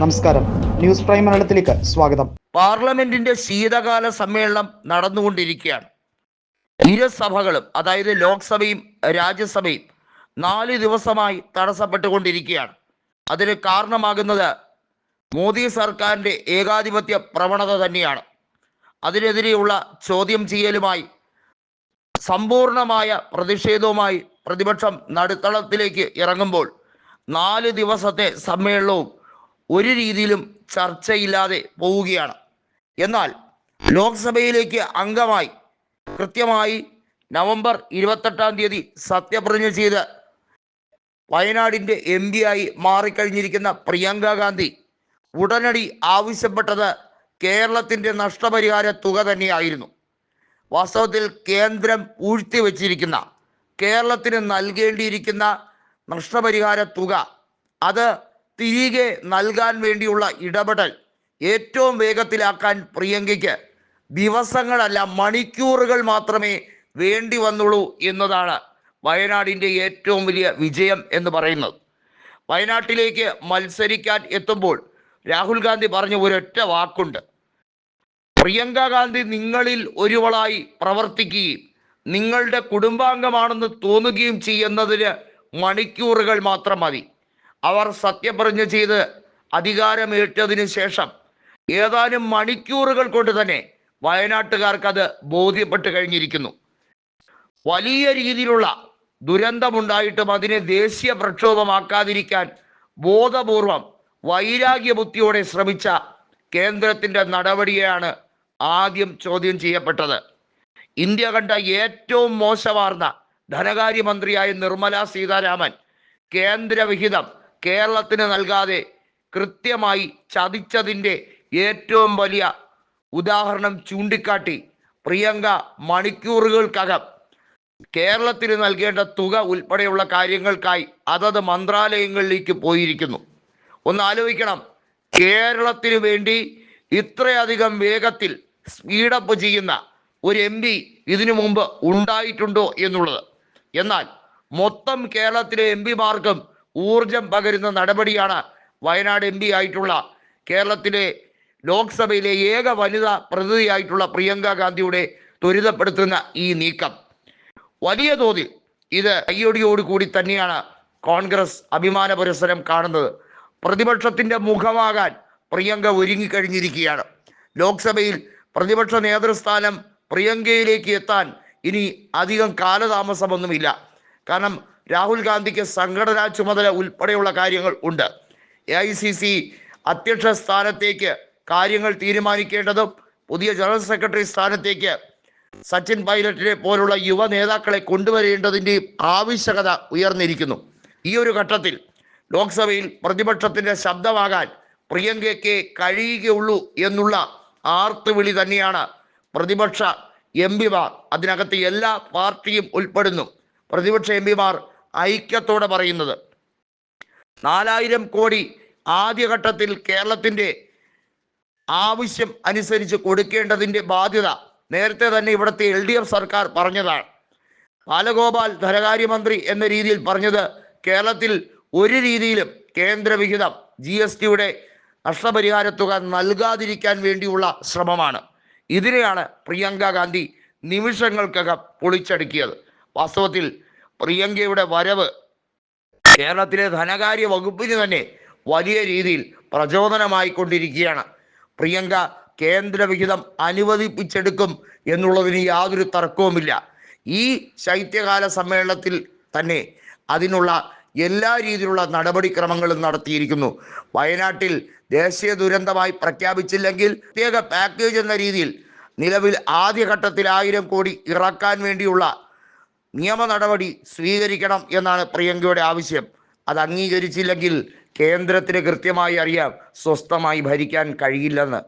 നമസ്കാരം. News prime മലയാളത്തിലേക്ക് സ്വാഗതം. പാർലമെന്റിന്റെ ശീതകാല സമ്മേളനം നടന്നുകൊണ്ടിരിക്കുകയാണ്. ഇരു സഭകളും അതായത് ലോക്സഭയും രാജ്യസഭയും നാല് ദിവസമായി തടസ്സപ്പെട്ടുകൊണ്ടിരിക്കുകയാണ്. അതിന് കാരണമാകുന്നത് മോദി സർക്കാരിന്റെ ഏകാധിപത്യ പ്രവണത തന്നെയാണ്. അതിനെതിരെയുള്ള ചോദ്യം ചെയ്യലുമായി സമ്പൂർണമായ പ്രതിഷേധവുമായി പ്രതിപക്ഷം നടുത്തളത്തിലേക്ക് ഇറങ്ങുമ്പോൾ നാല് ദിവസത്തെ സമ്മേളനവും ഒരു രീതിയിലും ചർച്ചയില്ലാതെ പോവുകയാണ്. എന്നാൽ ലോക്സഭയിലേക്ക് അംഗമായി കൃത്യമായി നവംബർ ഇരുപത്തെട്ടാം തീയതി സത്യപ്രതിജ്ഞ ചെയ്ത് വയനാടിന്റെ എം പി ആയി മാറിക്കഴിഞ്ഞിരിക്കുന്ന പ്രിയങ്ക ഗാന്ധി ഉടനടി ആവശ്യപ്പെട്ടത് കേരളത്തിന്റെ നഷ്ടപരിഹാര തുക തന്നെയായിരുന്നു. വാസ്തവത്തിൽ കേന്ദ്രം പൂഴ്ത്തിവെച്ചിരിക്കുന്ന കേരളത്തിന് നൽകേണ്ടിയിരിക്കുന്ന നഷ്ടപരിഹാര തുക അത് തിരികെ നൽകാൻ വേണ്ടിയുള്ള ഇടപെടൽ ഏറ്റവും വേഗത്തിലാക്കാൻ പ്രിയങ്കയ്ക്ക് ദിവസങ്ങളല്ല മണിക്കൂറുകൾ മാത്രമേ വേണ്ടി വന്നുള്ളൂ എന്നതാണ് വയനാടിന്റെ ഏറ്റവും വലിയ വിജയം എന്ന് പറയുന്നത്. വയനാട്ടിലേക്ക് മത്സരിക്കാൻ എത്തുമ്പോൾ രാഹുൽ ഗാന്ധി പറഞ്ഞ ഒരൊറ്റ വാക്കുണ്ട്. പ്രിയങ്ക ഗാന്ധി നിങ്ങളിൽ ഒരുവളായി പ്രവർത്തിക്കുകയും നിങ്ങളുടെ കുടുംബാംഗമാണെന്ന് തോന്നുകയും ചെയ്യുന്നതിന് മണിക്കൂറുകൾ മാത്രം മതി. അവർ സത്യപ്രതിജ്ഞ ചെയ്ത് അധികാരമേറ്റതിനു ശേഷം ഏതാനും മണിക്കൂറുകൾ കൊണ്ട് തന്നെ വയനാട്ടുകാർക്ക് അത് ബോധ്യപ്പെട്ട് കഴിഞ്ഞിരിക്കുന്നു. വലിയ രീതിയിലുള്ള ദുരന്തമുണ്ടായിട്ടും അതിനെ ദേശീയ പ്രക്ഷോഭമാക്കാതിരിക്കാൻ ബോധപൂർവം വൈരാഗ്യ ബുദ്ധിയോടെ ശ്രമിച്ച കേന്ദ്രത്തിന്റെ നടപടിയാണ് ആദ്യം ചോദ്യം ചെയ്യപ്പെട്ടത്. ഇന്ത്യ കണ്ട ഏറ്റവും മോശമാർന്ന ധനകാര്യമന്ത്രിയായ നിർമ്മല സീതാരാമൻ കേന്ദ്ര വിഹിതം കേരളത്തിന് നൽകാതെ കൃത്യമായി ചതിച്ചതിന്റെ ഏറ്റവും വലിയ ഉദാഹരണം ചൂണ്ടിക്കാട്ടി പ്രിയങ്ക മണിക്കൂറുകൾക്കകം. കേരളത്തിന് നൽകേണ്ട തുക ഉൾപ്പെടെയുള്ള കാര്യങ്ങൾക്കായി അതത് മന്ത്രാലയങ്ങളിലേക്ക് പോയിരിക്കുന്നു. ഒന്ന് ആലോചിക്കണം. കേരളത്തിന് വേണ്ടി ഇത്രയധികം വേഗത്തിൽ സ്പീഡപ്പ് ചെയ്യുന്ന ഒരു എം പി ഇതിനു മുമ്പ് ഉണ്ടായിട്ടുണ്ടോ എന്നുള്ളത്. എന്നാൽ മൊത്തം കേരളത്തിലെ എം പിമാർക്കും ഊർജം പകരുന്ന നടപടിയാണ് വയനാട് എം പി ആയിട്ടുള്ള കേരളത്തിലെ ലോക്സഭയിലെ ഏക വനിതാ പ്രതിനിധിയായിട്ടുള്ള പ്രിയങ്ക ഗാന്ധിയുടെ ത്വരിതപ്പെടുത്തുന്ന ഈ നീക്കം. വലിയ തോതിൽ ഇത് കയ്യൊടിയോട് കൂടി തന്നെയാണ് കോൺഗ്രസ് അഭിമാന പുരസരം കാണുന്നത്. പ്രതിപക്ഷത്തിന്റെ മുഖമാകാൻ പ്രിയങ്ക ഒരുങ്ങിക്കഴിഞ്ഞിരിക്കുകയാണ്. ലോക്സഭയിൽ പ്രതിപക്ഷ നേതൃസ്ഥാനം പ്രിയങ്കയിലേക്ക് എത്താൻ ഇനി അധികം കാലതാമസമൊന്നുമില്ല. കാരണം രാഹുൽ ഗാന്ധിക്ക് സംഘടനാ ചുമതല ഉൾപ്പെടെയുള്ള കാര്യങ്ങൾ ഉണ്ട്. എ ഐ സി സി അധ്യക്ഷ സ്ഥാനത്തേക്ക് കാര്യങ്ങൾ തീരുമാനിക്കേണ്ടതും പുതിയ ജനറൽ സെക്രട്ടറി സ്ഥാനത്തേക്ക് സച്ചിൻ പൈലറ്റിനെ പോലുള്ള യുവ നേതാക്കളെ കൊണ്ടുവരേണ്ടതിന്റെയും ആവശ്യകത ഉയർന്നിരിക്കുന്നു. ഈ ഒരു ഘട്ടത്തിൽ ലോക്സഭയിൽ പ്രതിപക്ഷത്തിന്റെ ശബ്ദമാകാൻ പ്രിയങ്കയ്ക്ക് കഴിയുകയുള്ളൂ എന്നുള്ള ആർത്തുവിളി തന്നെയാണ് പ്രതിപക്ഷ എം പിമാർ. അതിനകത്ത് എല്ലാ പാർട്ടിയും ഉൾപ്പെടുന്നു. പ്രതിപക്ഷ എം പിമാർ ഐക്യത്തോടെ പറയുന്നത്. നാലായിരം കോടി ആദ്യഘട്ടത്തിൽ കേരളത്തിന്റെ ആവശ്യം അനുസരിച്ച് കൊടുക്കേണ്ടതിന്റെ ബാധ്യത നേരത്തെ തന്നെ ഇവിടുത്തെ എൽ ഡി എഫ് സർക്കാർ പറഞ്ഞതാണ്. ബാലഗോപാൽ ധനകാര്യമന്ത്രി എന്ന രീതിയിൽ പറഞ്ഞത് കേരളത്തിൽ ഒരു രീതിയിലും കേന്ദ്രവിഹിതം ജി എസ് ടിയുടെ നഷ്ടപരിഹാര തുക നൽകാതിരിക്കാൻ വേണ്ടിയുള്ള ശ്രമമാണ്. ഇതിനെയാണ് പ്രിയങ്ക ഗാന്ധി നിമിഷങ്ങൾക്കകം പൊളിച്ചടുക്കിയത്. വാസ്തവത്തിൽ പ്രിയങ്കയുടെ വരവ് കേരളത്തിലെ ധനകാര്യ വകുപ്പിന് തന്നെ വലിയ രീതിയിൽ പ്രചോദനമായി കൊണ്ടിരിക്കുകയാണ് പ്രിയങ്ക കേന്ദ്രവിഹിതം അനുവദിപ്പിച്ചെടുക്കും എന്നുള്ളതിന് യാതൊരു തർക്കവുമില്ല. ഈ ശൈത്യകാല സമ്മേളനത്തിൽ തന്നെ അതിനുള്ള എല്ലാ രീതിയിലുള്ള നടപടിക്രമങ്ങളും നടത്തിയിരിക്കുന്നു. വയനാട്ടിൽ ദേശീയ ദുരന്തമായി പ്രഖ്യാപിച്ചില്ലെങ്കിൽ പ്രത്യേക പാക്കേജ് എന്ന രീതിയിൽ നിലവിൽ ആദ്യഘട്ടത്തിൽ ആയിരം കോടി ഇറക്കാൻ വേണ്ടിയുള്ള നിയമ നടപടി സ്വീകരിക്കണം എന്നാണ് പ്രിയങ്കയുടെ ആവശ്യം. അത് അംഗീകരിച്ചില്ലെങ്കിൽ കേന്ദ്രത്തിന് കൃത്യമായി അറിയാം സ്വസ്ഥമായി ഭരിക്കാൻ കഴിയില്ലെന്ന്.